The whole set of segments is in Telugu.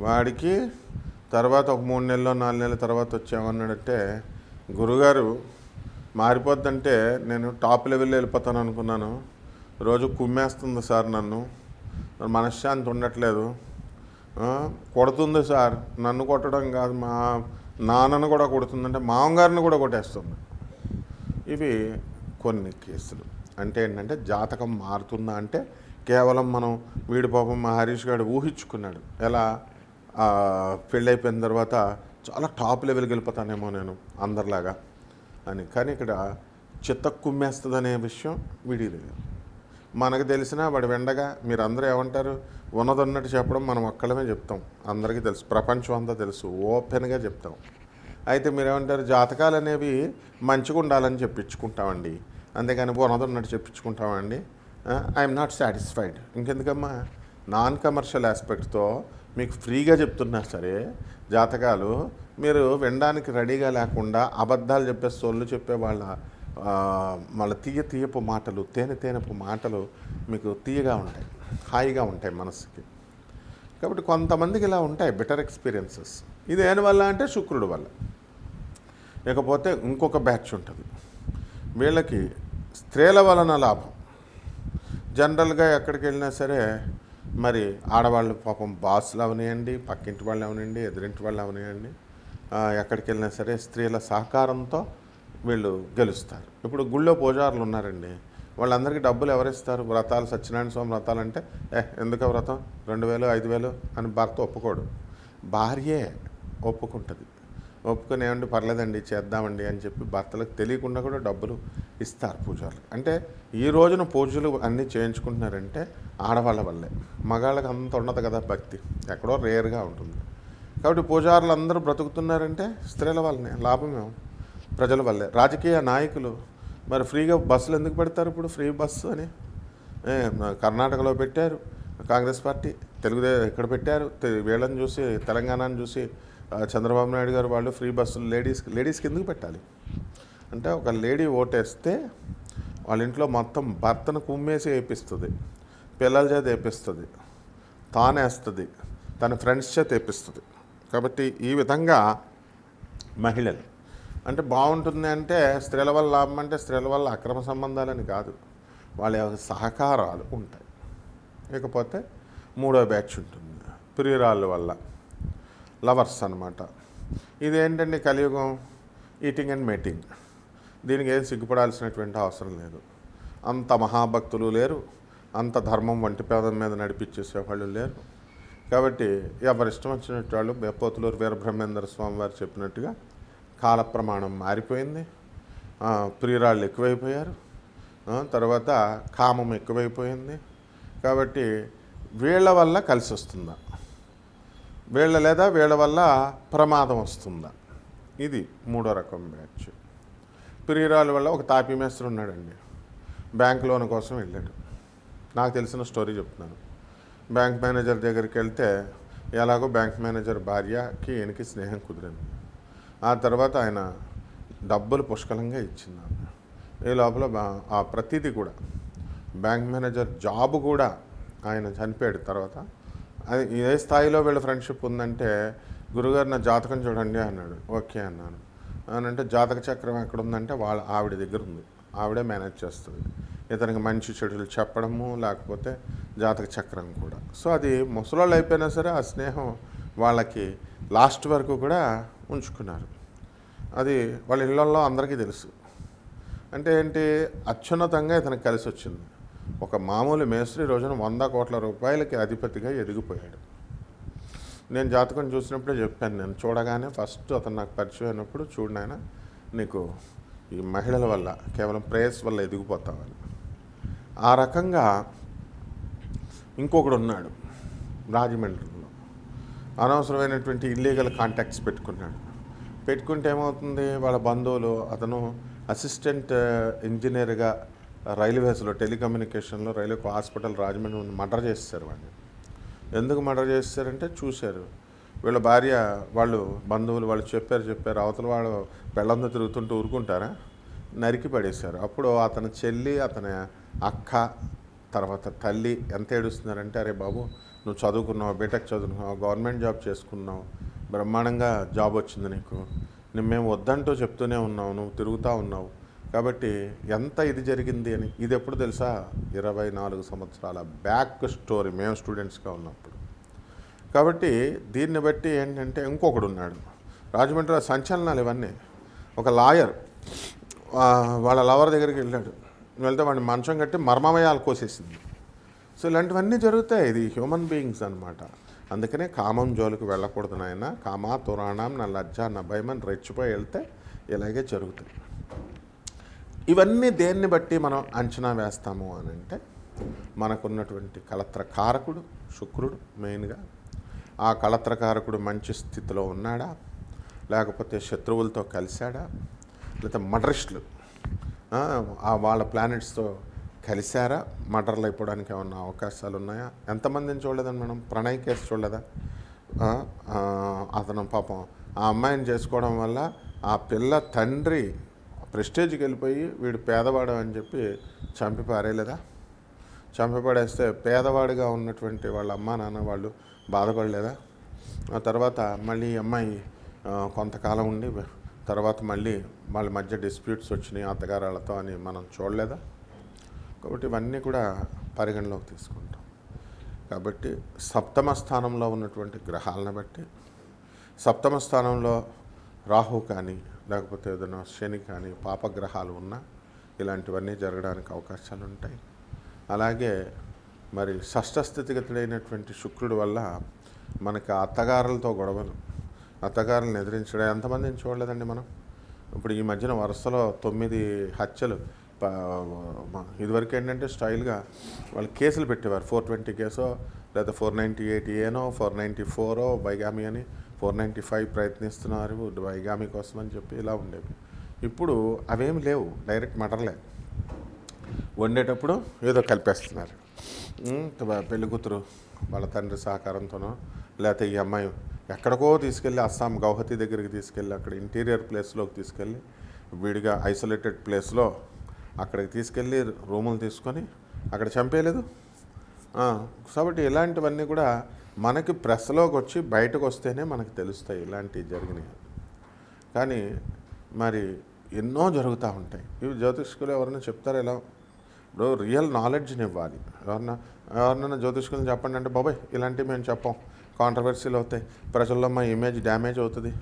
వాడికి తర్వాత ఒక మూడు నెలలు నాలుగు నెలల తర్వాత వచ్చామన్నాడంటే గురుగారు మారిపోద్దంటే నేను టాప్ లెవెల్లో వెళ్ళిపోతాను అనుకున్నాను. రోజు కుమ్మేస్తుంది సార్ నన్ను. మనశ్శాంతి ఉండట్లేదు. కొడుతుంది సార్. నన్ను కొట్టడం కాదు మా నాన్నను కూడా కొడుతుందంటే మామగారిని కూడా కొట్టేస్తుంది. ఇవి కొన్ని కేసులు. అంటే ఏంటంటే జాతకం మారుతుందా అంటే కేవలం మనం వీడి పాపం మా హరీష్ గారు ఊహించుకున్నాడు. ఎలా? పెళ్ళైపోయిన తర్వాత చాలా టాప్ లెవెల్కి వెళ్ళిపోతానేమో నేను అందరిలాగా అని. కానీ ఇక్కడ చిత్త కుమ్మేస్తుందనే విషయం వీడి మనకు తెలిసినా వాడు వెండగా మీరు అందరూ ఏమంటారు? ఉన్నదన్నట్టు చెప్పడం మనం ఒక్కడమే చెప్తాం. అందరికీ తెలుసు. ప్రపంచం అంతా తెలుసు. ఓపెన్గా చెప్తాం. అయితే మీరేమంటారు? జాతకాలు అనేవి మంచిగా ఉండాలని చెప్పించుకుంటామండి. అంతేకాని ఉన్నదన్నట్టు చెప్పించుకుంటామండి. ఐఎమ్ నాట్ సాటిస్ఫైడ్ ఇంకెందుకమ్మా? నాన్ కమర్షియల్ ఆస్పెక్ట్తో మీకు ఫ్రీగా చెప్తున్నా సరే జాతకాలు మీరు వినడానికి రెడీగా లేకుండా అబద్ధాలు చెప్పే సోళ్ళు చెప్పే వాళ్ళ వాళ్ళ తీయ తీయపు మాటలు తేనె తేనెపు మాటలు మీకు తీయగా ఉంటాయి హాయిగా ఉంటాయి మనసుకి కాబట్టి కొంతమందికి ఇలా ఉంటాయి బెటర్ ఎక్స్పీరియన్సెస్ ఇది దేని వల్ల అంటే శుక్రుడు వల్ల. లేకపోతే ఇంకొక బ్యాచ్ ఉంటుంది. వీళ్ళకి స్త్రీల వలన లాభం. జనరల్గా ఎక్కడికి వెళ్ళినా సరే మరి ఆడవాళ్ళు పాపం బాసులు అవనియండి పక్కింటి వాళ్ళు అవనియండి ఎదురింటి వాళ్ళు అవనియండి ఎక్కడికి వెళ్ళినా సరే స్త్రీల సహకారంతో వీళ్ళు గెలుస్తారు. ఇప్పుడు గుళ్ళో పూజారులు ఉన్నారండి. వాళ్ళందరికీ డబ్బులు ఎవరిస్తారు? వ్రతాలు సత్యనారాయణ స్వామి వ్రతాలు అంటే ఏ ఎందుకు వ్రతం? రెండు వేలు ఐదు వేలు అని భర్త ఒప్పుకోడు. భార్యే ఒప్పుకుంటుంది. ఒప్పుకొని ఏమండి పర్లేదండి చేద్దామండి అని చెప్పి భర్తలకు తెలియకుండా కూడా డబ్బులు ఇస్తారు పూజారులు. అంటే ఈ రోజున పూజలు అన్నీ చేయించుకుంటున్నారంటే ఆడవాళ్ళ వల్లే. మగాళ్ళకి అంత ఉండదు కదా భక్తి. ఎక్కడో రేర్గా ఉంటుంది. కాబట్టి పూజారులు అందరూ బ్రతుకుతున్నారంటే స్త్రీల వల్లనే లాభమేమో ప్రజల వల్లే. రాజకీయ నాయకులు మరి ఫ్రీగా బస్సులు ఎందుకు పెడతారు ఇప్పుడు? ఫ్రీ బస్సు అని? కర్ణాటకలో పెట్టారు. కాంగ్రెస్ పార్టీ తెలుగుదేశం ఇక్కడ పెట్టారు? వీళ్ళని చూసి తెలంగాణను చూసి చంద్రబాబు నాయుడు గారు వాళ్ళు ఫ్రీ బస్సులు లేడీస్ లేడీస్కి ఎందుకు పెట్టాలి. అంటే ఒక లేడీ ఓటేస్తే వాళ్ళ ఇంట్లో మొత్తం భర్తను కుమ్మేసి వేపిస్తుంది పిల్లల చేత వేపిస్తుంది తానేస్తుంది తన ఫ్రెండ్స్ చేత వేపిస్తుంది. కాబట్టి ఈ విధంగా మహిళలు. అంటే బాగుంటుంది అంటే స్త్రీల వల్ల లాభం అంటే స్త్రీల వల్ల అక్రమ సంబంధాలని కాదు. వాళ్ళ సహకారాలు ఉంటాయి. ఇకపోతే మూడో బ్యాచ్ ఉంటుంది. ప్రియురాళ్ళ వల్ల లవర్స్ అనమాట ఇదేంటండి కలియుగం? ఈటింగ్ అండ్ మేటింగ్ దీనికి ఏం సిగ్గుపడాల్సినటువంటి అవసరం లేదు. అంత మహాభక్తులు లేరు. అంత ధర్మం వంటి పేదం మీద నడిపించేసే వాళ్ళు లేరు. కాబట్టి ఎవరి ఇష్టం వచ్చినట్టు వాళ్ళు బెప్పోతులూరు వీరబ్రహ్మేంద్ర స్వామి వారు చెప్పినట్టుగా కాల ప్రమాణం మారిపోయింది. ప్రియురాళ్ళు ఎక్కువైపోయారు. తర్వాత కామం ఎక్కువైపోయింది. కాబట్టి వీళ్ళ వల్ల కలిసి వస్తుందా వీళ్ళ లేదా వీళ్ళ వల్ల ప్రమాదం వస్తుందా? ఇది మూడో రకం బ్యాచ్. ప్రియురాలు వల్ల ఒక తాపీ మేస్త్రి ఉన్నాడండి. బ్యాంక్ లోన్ కోసం వెళ్ళాడు. నాకు తెలిసిన స్టోరీ చెప్తున్నాను. బ్యాంక్ మేనేజర్ దగ్గరికి వెళ్తే ఎలాగో బ్యాంక్ మేనేజర్ భార్యకి ఈయనకి స్నేహం కుదిరింది. ఆ తర్వాత ఆయన డబ్బులు పుష్కలంగా ఇచ్చింది ఈ లోపల ఆ ప్రతిదీ కూడా బ్యాంక్ మేనేజర్ జాబ్ కూడా ఆయన చనిపోయాడు తర్వాత అది ఏ స్థాయిలో వీళ్ళ ఫ్రెండ్షిప్ ఉందంటే గురుగారు నా జాతకం చూడండి అన్నాడు. ఓకే అన్నాను. అంటే జాతక చక్రం ఎక్కడ ఉందంటే వాళ్ళ ఆవిడ దగ్గర ఉంది. ఆవిడే మేనేజ్ చేస్తుంది. ఇతనికి మంచి చెడులు చెప్పడము లేకపోతే జాతక చక్రం కూడా. సో అది ముసలోళ్ళు అయిపోయినా సరే ఆ స్నేహం వాళ్ళకి లాస్ట్ వరకు కూడా ఉంచుకున్నారు. అది వాళ్ళ ఇళ్ళల్లో అందరికీ తెలుసు. అంటే ఏంటి? అత్యున్నతంగా ఇతనికి కలిసి వచ్చింది ఒక మామూలు మేస్త్రి రోజున వంద కోట్ల రూపాయలకి అధిపతిగా ఎదిగిపోయాడు. నేను జాతకం చూసినప్పుడే చెప్పాను నేను చూడగానే ఫస్ట్ అతను నాకు పరిచయం అయినప్పుడు చూడు నాయన నీకు ఈ మహిళల వల్ల కేవలం ప్రేయస్ వల్ల ఎదిగిపోతావని. ఆ రకంగా ఇంకొకడు ఉన్నాడు రాజమండ్రిలో. అనవసరమైనటువంటి ఇల్లీగల్ కాంటాక్ట్స్ పెట్టుకున్నాడు. పెట్టుకుంటే ఏమవుతుంది? వాళ్ళ బంధువులు అతను అసిస్టెంట్ ఇంజనీర్గా uh, రైల్వేస్లో టెలికమ్యూనికేషన్లో రైల్వే హాస్పిటల్ రాజమండ్రి మర్డర్ చేస్తారు వాడిని. ఎందుకు మర్డర్ చేస్తారంటే చూశారు. వీళ్ళ భార్య వాళ్ళు బంధువులు వాళ్ళు చెప్పారు చెప్పారు. అవతల వాళ్ళు పెళ్ళంతో తిరుగుతుంటూ ఊరుకుంటారా? నరికి పడేశారు. అప్పుడు అతని చెల్లి అతని అక్క తర్వాత తల్లి ఎంత ఏడుస్తున్నారంటే అరే బాబు నువ్వు చదువుకున్నావు బీటెక్ చదువుకున్నావు గవర్నమెంట్ జాబ్ చేసుకున్నావు బ్రహ్మాండంగా జాబ్ వచ్చింది నీకు. నేను మేము వద్దంటూ చెప్తూనే ఉన్నావు నువ్వు తిరుగుతూ ఉన్నావు. కాబట్టి ఎంత ఇది జరిగింది అని ఇది ఎప్పుడు తెలుసా? ఇరవై నాలుగు సంవత్సరాల బ్యాక్ స్టోరీ మేము స్టూడెంట్స్గా ఉన్నప్పుడు. కాబట్టి దీన్ని బట్టి ఏంటంటే ఇంకొకడు ఉన్నాడు. రాజమండ్రిలో సంచలనాలు ఇవన్నీ. ఒక లాయర్ వాళ్ళ లవర్ దగ్గరికి వెళ్ళాడు. వెళ్తే వాడిని మంచం కట్టి మర్మమయాలు కోసేసింది. సో ఇలాంటివన్నీ జరుగుతాయి. ఇది హ్యూమన్ బీయింగ్స్ అనమాట అందుకనే కామం జోలికి వెళ్ళకూడదు నాయన. కామా తురాణం నా లజ్జ నా భయమని రెచ్చిపోయి వెళ్తే ఇలాగే జరుగుతుంది ఇవన్నీ దేన్ని బట్టి మనం అంచనా వేస్తాము అని అంటే మనకున్నటువంటి కలత్ర కారకుడు శుక్రుడు మెయిన్గా. ఆ కలత్ర కారకుడు మంచి స్థితిలో ఉన్నాడా? లేకపోతే శత్రువులతో కలిశాడా? లేకపోతే మడరిస్టులు ఆ, వాళ్ళ ప్లానెట్స్తో కలిశారా? మర్డర్లు అయిపోవడానికి ఏమన్నా అవకాశాలు ఉన్నాయా? ఎంతమందిని చూడలేదని మనం? ప్రణయ్ కేసు చూడలేదా? అతను పాపం ఆ అమ్మాయిని చేసుకోవడం వల్ల ఆ పిల్ల తండ్రి ప్రెస్టేజ్కి వెళ్ళిపోయి వీడు పేదవాడు అని చెప్పి చంపి పారేయలేదా? చంపి పడేస్తే పేదవాడిగా ఉన్నటువంటి వాళ్ళ అమ్మ నాన్న వాళ్ళు బాధపడలేదా? ఆ తర్వాత మళ్ళీ ఈ అమ్మాయి కొంతకాలం ఉండి తర్వాత మళ్ళీ వాళ్ళ మధ్య డిస్ప్యూట్స్ వచ్చినాయి అత్తగారాలతో అని మనం చూడలేదా? కాబట్టి ఇవన్నీ కూడా పరిగణలోకి తీసుకుంటాం. కాబట్టి సప్తమ స్థానంలో ఉన్నటువంటి గ్రహాలను బట్టి సప్తమ స్థానంలో రాహు కానీ లేకపోతే ఏదైనా శని కానీ పాపగ్రహాలు ఉన్నా ఇలాంటివన్నీ జరగడానికి అవకాశాలు ఉంటాయి అలాగే మరి షష్ఠ శుక్రుడు శుక్రుడి వల్ల మనకి అత్తగారులతో గొడవలు అత్తగారులను ఎదిరించడం ఎంతమందిని చూడలేదండి మనం? ఇప్పుడు ఈ మధ్యన వరుసలో తొమ్మిది హత్యలు ఇదివరకు ఏంటంటే స్టైల్గా వాళ్ళు కేసులు పెట్టేవారు. ఫోర్ ట్వంటీ కేసో లేదా ఫోర్ నైంటీ ఎయిట్ ఏనో ఫోర్ నైంటీ ఫోరో బైగామి అని ఫోర్ నైంటీ ఫైవ్ ప్రయత్నిస్తున్నారు బైగామి కోసం అని చెప్పి ఇలా ఉండేవి. ఇప్పుడు అవేమి లేవు డైరెక్ట్ మటర్లే. వండేటప్పుడు ఏదో కలిపేస్తున్నారు. ఉమ్, పెళ్ళి కూతురు వాళ్ళ తండ్రి సహకారంతోనో లేకపోతే ఈ అమ్మాయి ఎక్కడికో తీసుకెళ్ళి అస్సాం గౌహతి దగ్గరికి తీసుకెళ్ళి అక్కడ ఇంటీరియర్ ప్లేస్లోకి తీసుకెళ్ళి విడిగా ఐసోలేటెడ్ ప్లేస్లో అక్కడికి తీసుకెళ్ళి రూములు తీసుకొని అక్కడ చంపేయలేదు? కాబట్టి ఇలాంటివన్నీ కూడా మనకి ప్రెస్లోకి వచ్చి బయటకు వస్తేనే మనకు తెలుస్తాయి ఇలాంటివి జరిగినాయి కానీ మరి ఎన్నో జరుగుతూ ఉంటాయి. ఇవి జ్యోతిష్కులు ఎవరైనా చెప్తారు ఎలా ఇప్పుడు రియల్ నాలెడ్జ్ని ఇవ్వాలి. ఎవరన్నా ఎవరినైనా జ్యోతిష్కులను చెప్పండి అంటే బాబాయ్ ఇలాంటివి మేము చెప్పం. కాంట్రవర్సీలు అవుతాయి. ప్రజల్లో మా ఇమేజ్ డ్యామేజ్ అవుతుంది.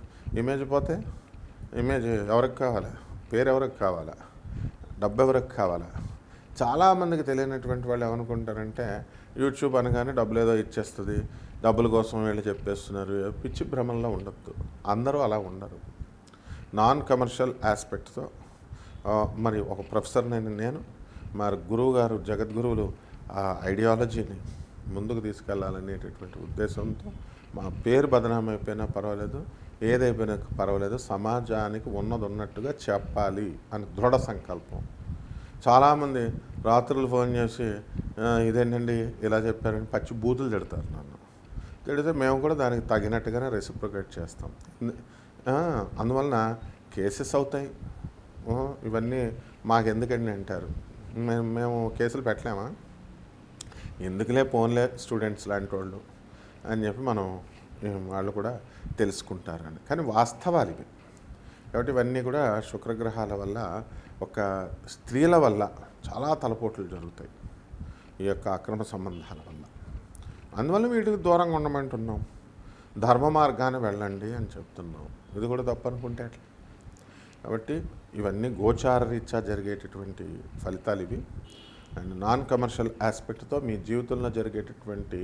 ఇమేజ్ పోతే ఇమేజ్ ఎవరికి కావాలా? పేరు ఎవరికి కావాలా? డబ్బు ఎవరికి కావాలా? చాలామందికి తెలియనటువంటి వాళ్ళు ఏమనుకుంటారంటే యూట్యూబ్ అనగానే డబ్బులు ఏదో ఇచ్చేస్తుంది డబ్బుల కోసం వీళ్ళు చెప్పేస్తున్నారు. పిచ్చి భ్రమంలో ఉండొద్దు. అందరూ అలా ఉండరు. నాన్ కమర్షియల్ ఆస్పెక్ట్తో మరి ఒక ప్రొఫెసర్ నేను నేను మరి గురువు గారు జగద్గురువులు ఆ ఐడియాలజీని ముందుకు తీసుకెళ్ళాలనేటటువంటి ఉద్దేశంతో మా పేరు బదనామైపోయినా అయిపోయినా పర్వాలేదు ఏదైపోయినా పర్వాలేదు సమాజానికి ఉన్నది ఉన్నట్టుగా చెప్పాలి అని దృఢ సంకల్పం. చాలామంది రాత్రులు ఫోన్ చేసి ఇదేంటండి ఇలా చెప్పారని పచ్చి బూతులు తిడతారు నన్ను. తిడితే మేము కూడా దానికి తగినట్టుగానే రెసిప్రికేట్ చేస్తాం. అందువలన కేసెస్ అవుతాయి. ఇవన్నీ మాకెందుకండి అంటారు. మేము మేము కేసులు పెట్టలేమా? ఎందుకులే పోన్లే స్టూడెంట్స్ లాంటి వాళ్ళు అని చెప్పి మనం వాళ్ళు కూడా తెలుసుకుంటారని. కానీ వాస్తవాలు ఇవి. కాబట్టి ఇవన్నీ కూడా శుక్రగ్రహాల వల్ల ఒక స్త్రీల వల్ల చాలా తలపోట్లు జరుగుతాయి. ఈ యొక్క అక్రమ సంబంధాల వల్ల. అందువల్ల వీటికి దూరంగా ఉండమంటున్నాం. ధర్మ మార్గాన్ని వెళ్ళండి అని చెప్తున్నాం. ఇది కూడా తప్పు అనుకుంటే కాబట్టి ఇవన్నీ గోచార రీత్యా జరిగేటటువంటి ఫలితాలు ఇవి. అండ్ నాన్ కమర్షియల్ ఆస్పెక్ట్తో మీ జీవితంలో జరిగేటటువంటి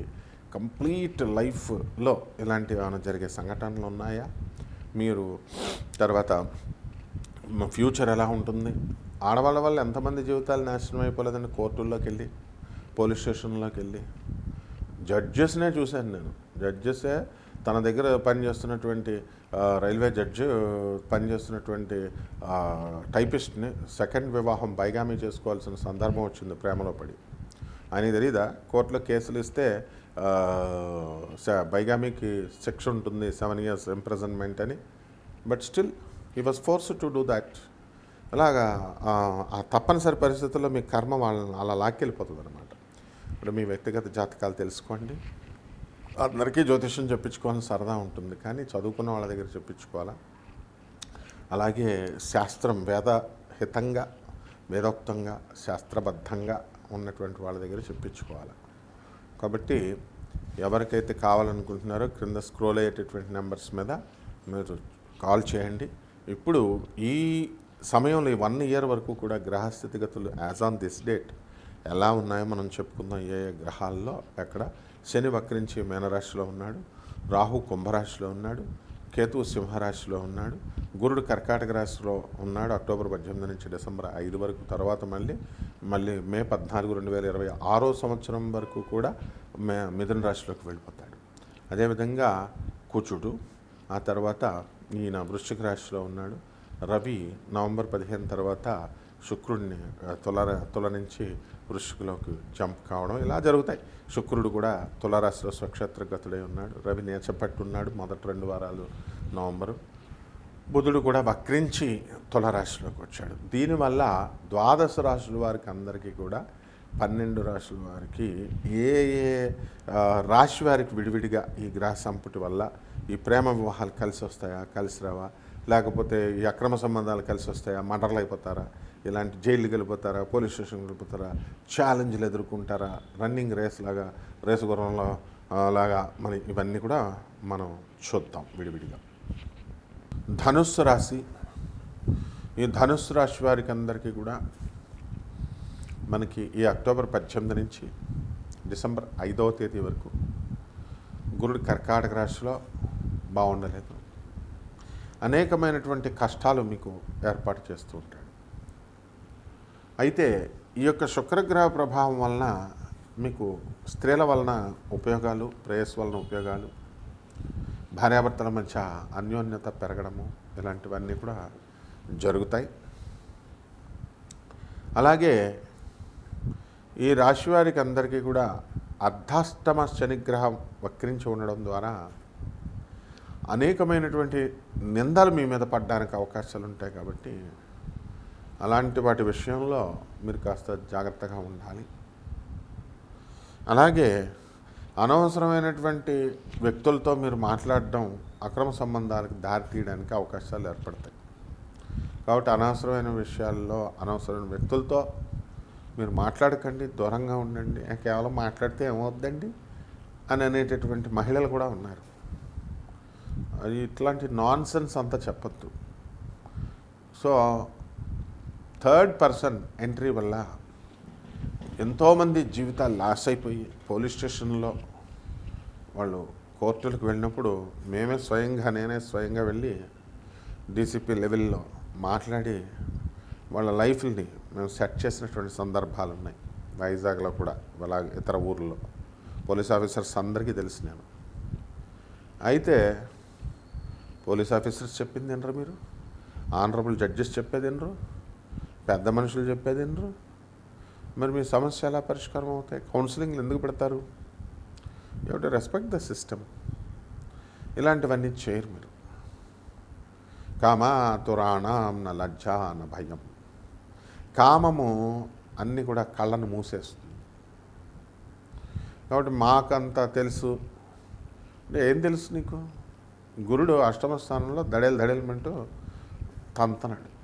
కంప్లీట్ లైఫ్లో ఇలాంటివి ఏమైనా జరిగే సంఘటనలు ఉన్నాయా? మీరు తర్వాత ఫ్యూచర్ ఎలా ఉంటుంది? ఆడవాళ్ళ వల్ల ఎంతమంది జీవితాలు నాశనం అయిపోలేదండి? కోర్టుల్లోకి వెళ్ళి పోలీస్ స్టేషన్లోకి వెళ్ళి. జడ్జెస్నే చూశాను నేను. జడ్జెసే తన దగ్గర పనిచేస్తున్నటువంటి రైల్వే జడ్జి పనిచేస్తున్నటువంటి టైపిస్ట్ని సెకండ్ వివాహం బైగామీ చేసుకోవాల్సిన సందర్భం వచ్చింది ప్రేమలో పడి. ఆయన తెలీదా? కోర్టులో కేసులు ఇస్తే బైగామిక్ శిక్ష ఉంటుంది సెవెన్ ఇయర్స్ ఇంప్రెజన్మెంట్ అని. But still he was force to do that. అలాగా ఆ, తప్పనిసరి పరిస్థితుల్లో మీ కర్మ వాళ్ళని అలా లాక్కెళ్ళిపోతుంది అనమాట ఇప్పుడు మీ వ్యక్తిగత జాతకాలు తెలుసుకోండి. అందరికీ జ్యోతిష్యం చెప్పించుకోవాలని సరదా ఉంటుంది కానీ చదువుకున్న వాళ్ళ దగ్గర చెప్పించుకోవాలా? అలాగే శాస్త్రం వేదహితంగా వేదోక్తంగా శాస్త్రబద్ధంగా ఉన్నటువంటి వాళ్ళ దగ్గర చెప్పించుకోవాలి? కాబట్టి ఎవరికైతే కావాలనుకుంటున్నారో క్రింద స్క్రోల్ అయ్యేటటువంటి నెంబర్స్ మీద మీరు కాల్ చేయండి. ఇప్పుడు ఈ సమయంలో ఈ వన్ ఇయర్ వరకు కూడా గ్రహ స్థితిగతులు యాజ్ ఆన్ దిస్ డేట్ ఎలా ఉన్నాయో మనం చెప్పుకుందాం. ఏ ఏ గ్రహాల్లో ఎక్కడ? శని వక్రించి మీనరాశిలో ఉన్నాడు. రాహు కుంభరాశిలో ఉన్నాడు. కేతువు సింహరాశిలో ఉన్నాడు. గురుడు కర్కాటక రాశిలో ఉన్నాడు. అక్టోబర్ పద్దెనిమిది నుంచి డిసెంబర్ ఐదు వరకు తర్వాత మళ్ళీ మళ్ళీ మే పద్నాలుగు రెండు వేల ఇరవై ఆరో సంవత్సరం వరకు కూడా మే మిథున రాశిలోకి వెళ్ళిపోతాడు. అదేవిధంగా కుచుడు ఆ తర్వాత ఈయన వృశ్చిక రాశిలో ఉన్నాడు. రవి నవంబర్ పదిహేను తర్వాత శుక్రుడిని ఆ, తుల తుల నుంచి వృశ్చికలోకి జంప్ కావడం ఇలా జరుగుతాయి. శుక్రుడు కూడా తులారాశిలో స్వక్షేత్రగతుడై ఉన్నాడు. రవి నేచపట్టున్నాడు మొదటి రెండు వారాలు నవంబరు. బుధుడు కూడా వక్రించి తులరాశిలోకి వచ్చాడు. దీనివల్ల ద్వాదశ రాశుల వారికి అందరికీ కూడా పన్నెండు రాశుల వారికి ఏ ఏ రాశి వారికి విడివిడిగా ఈ గ్రహ సంపుటి వల్ల ఈ ప్రేమ వివాహాలు కలిసి వస్తాయా కలిసి రావా లేకపోతే ఈ అక్రమ సంబంధాలు కలిసి వస్తాయా మటర్లు అయిపోతారా ఇలాంటి జైలుకి వెళ్ళిపోతారా పోలీస్ స్టేషన్కి వెళ్ళిపోతారా ఛాలెంజ్లు ఎదుర్కొంటారా రన్నింగ్ రేస్ లాగా రేసు గుర్రంలో లాగా మరి ఇవన్నీ కూడా మనం చూద్దాం విడివిడిగా. ధనుస్సు రాశి ఈ ధనుస్సు రాశి వారికి అందరికీ కూడా మనకి ఈ అక్టోబర్ పద్దెనిమిది నుంచి డిసెంబర్ ఐదవ తేదీ వరకు గురుడు కర్కాటక రాశిలో బాగుండలేదు. అనేకమైనటువంటి కష్టాలు మీకు ఏర్పాటు చేస్తూ ఉంటాడు అయితే ఈ యొక్క శుక్రగ్రహ ప్రభావం వలన మీకు స్త్రీల వలన ఉపయోగాలు ప్రేయస్ వలన ఉపయోగాలు భార్యాభర్తల మధ్య అన్యోన్యత పెరగడము ఇలాంటివన్నీ కూడా జరుగుతాయి. అలాగే ఈ రాశి వారికి అందరికీ కూడా అర్ధాష్టమ శనిగ్రహం వక్రించి ఉండడం ద్వారా అనేకమైనటువంటి నిందలు మీ మీద పడడానికి అవకాశాలు ఉంటాయి కాబట్టి అలాంటి వాటి విషయంలో మీరు కాస్త జాగ్రత్తగా ఉండాలి. అలాగే అనవసరమైనటువంటి వ్యక్తులతో మీరు మాట్లాడడం అక్రమ సంబంధాలకు దారి తీయడానికి అవకాశాలు ఏర్పడతాయి. కాబట్టి అనవసరమైన విషయాల్లో అనవసరమైన వ్యక్తులతో మీరు మాట్లాడకండి దూరంగా ఉండండి. కేవలం మాట్లాడితే ఏమవుద్దండి? అని అనేటటువంటి మహిళలు కూడా ఉన్నారు. అది ఇట్లాంటి నాన్ సెన్స్ అంతా చెప్పద్దు. సో థర్డ్ పర్సన్ ఎంట్రీ వల్ల ఎంతోమంది జీవితాలు లాస్ అయిపోయి పోలీస్ స్టేషన్లో వాళ్ళు కోర్టులకు వెళ్ళినప్పుడు మేమే స్వయంగా నేనే స్వయంగా వెళ్ళి డీసీపీ లెవెల్లో మాట్లాడి వాళ్ళ లైఫ్ని మేము సెట్ చేసినటువంటి సందర్భాలు ఉన్నాయి. వైజాగ్లో కూడా అలా ఇతర ఊర్లో. పోలీస్ ఆఫీసర్స్ అందరికీ తెలుసు నేను. అయితే పోలీస్ ఆఫీసర్స్ చెప్పింది ఏంట్రా మీరు? ఆనరబుల్ జడ్జెస్ చెప్పేది ఏంట్రు పెద్ద మనుషులు చెప్పేది ఏంటరు మరి మీ సమస్య ఎలా పరిష్కారం అవుతాయి? కౌన్సిలింగ్లు ఎందుకు పెడతారు? You to respect the system ఇలాంటివన్నీ చేయరు మీరు. కామ తురాణం నా లజ్జ న భయం. కామము అన్నీ కూడా కళ్ళను మూసేస్తుంది. కాబట్టి మాకంత తెలుసు. అంటే ఏం తెలుసు నీకు? గురుడు అష్టమ స్థానంలో దడేలు దడేలమంటూ తంతనాడు.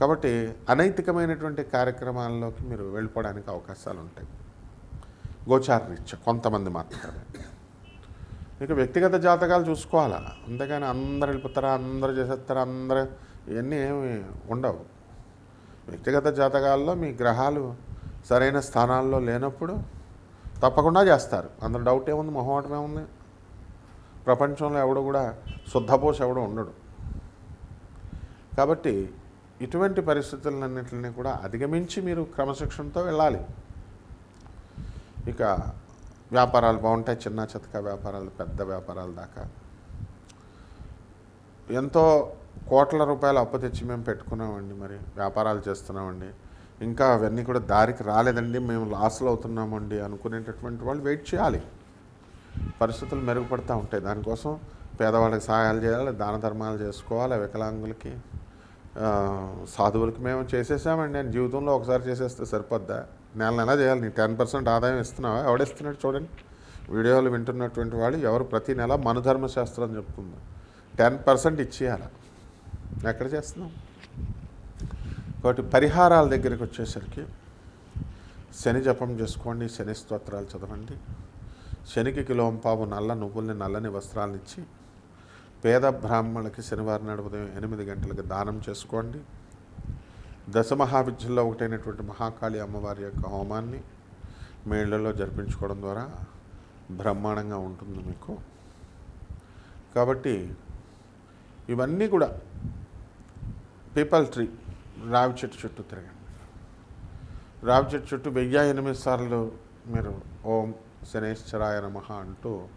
కాబట్టి అనైతికమైనటువంటి కార్యక్రమాల్లోకి మీరు వెళ్ళిపోవడానికి అవకాశాలు ఉంటాయి గోచార కొంతమంది మాత్రమే. ఇక వ్యక్తిగత జాతకాలు చూసుకోవాలా? అంతేగాని అందరు వెళ్ళిపోతారా? అందరు చేసేస్తారా? అందరు ఇవన్నీ ఏమి ఉండవు. వ్యక్తిగత జాతకాల్లో మీ గ్రహాలు సరైన స్థానాల్లో లేనప్పుడు తప్పకుండా చేస్తారు. అందులో డౌట్ ఏముంది? మొహమాటం ఏముంది? ప్రపంచంలో ఎవడు కూడా శుద్ధపోష ఎవడు ఉండడు. కాబట్టి ఇటువంటి పరిస్థితులన్నింటినీ కూడా అధిగమించి మీరు క్రమశిక్షణతో వెళ్ళాలి. ఇక వ్యాపారాలు బాగుంటాయి చిన్న చితక వ్యాపారాలు పెద్ద వ్యాపారాల దాకా. ఎంతో కోట్ల రూపాయలు అప్పు తెచ్చి మేము పెట్టుకున్నామండి మరి వ్యాపారాలు చేస్తున్నామండి. ఇంకా అవన్నీ కూడా దారికి రాలేదండి మేము లాస్లో అవుతున్నామండి అనుకునేటటువంటి వాళ్ళు వెయిట్ చేయాలి. పరిస్థితులు మెరుగుపడుతూ ఉంటాయి. దానికోసం పేదవాళ్ళకి సహాయాలు చేయాలి దాన ధర్మాలు చేసుకోవాలి వికలాంగులకి సాధువులకి మేము చేసేసామండి. నేను జీవితంలో ఒకసారి చేసేస్తే సరిపోద్దా? నెల నెల చేయాలి? నీ టెన్ పర్సెంట్ ఆదాయం ఇస్తున్నావా? ఎవడిస్తున్నాడు చూడండి. వీడియోలు వింటున్నటువంటి వాళ్ళు ఎవరు ప్రతి నెల మనధర్మశాస్త్రం చెప్తుంది. టెన్ పర్సెంట్ ఇచ్చేయాలి. ఎక్కడ చేస్తున్నాం? కాబట్టి పరిహారాల దగ్గరికి వచ్చేసరికి శని జపం చేసుకోండి శని స్తోత్రాలు చదవండి. శనికి కిలోంపావు నల్ల నువ్వుల్ని నల్లని వస్త్రాలను ఇచ్చి పేద బ్రాహ్మణులకి శనివారం నాడు ఉదయం ఎనిమిది గంటలకు దానం చేసుకోండి. దశ మహావిద్యల్లో ఒకటైనటువంటి మహాకాళి అమ్మవారి యొక్క హోమాన్ని మీ జరిపించుకోవడం ద్వారా బ్రహ్మాండంగా ఉంటుంది మీకు. కాబట్టి ఇవన్నీ కూడా పీపల్ ట్రీ రావి చెట్టు చుట్టూ తిరగండి. రావి చెట్టు చుట్టూ వెయ్యి ఎనిమిది సార్లు మీరు ఓం శనేశ్వరాయ నమః అంటూ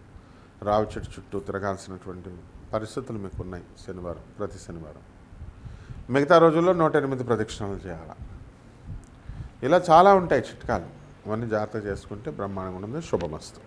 రావి చెట్టు చుట్టూ తిరగాల్సినటువంటి పరిస్థితులు మీకు ఉన్నాయి శనివారం ప్రతి శనివారం. మిగతా రోజుల్లో నూట ఎనిమిది ప్రదక్షిణలు చేయాలి. ఇలా చాలా ఉంటాయి చిట్కాలు. అవన్నీ జాగ్రత్త చేసుకుంటే బ్రహ్మాండంగా ఉంటుంది. శుభమస్తు.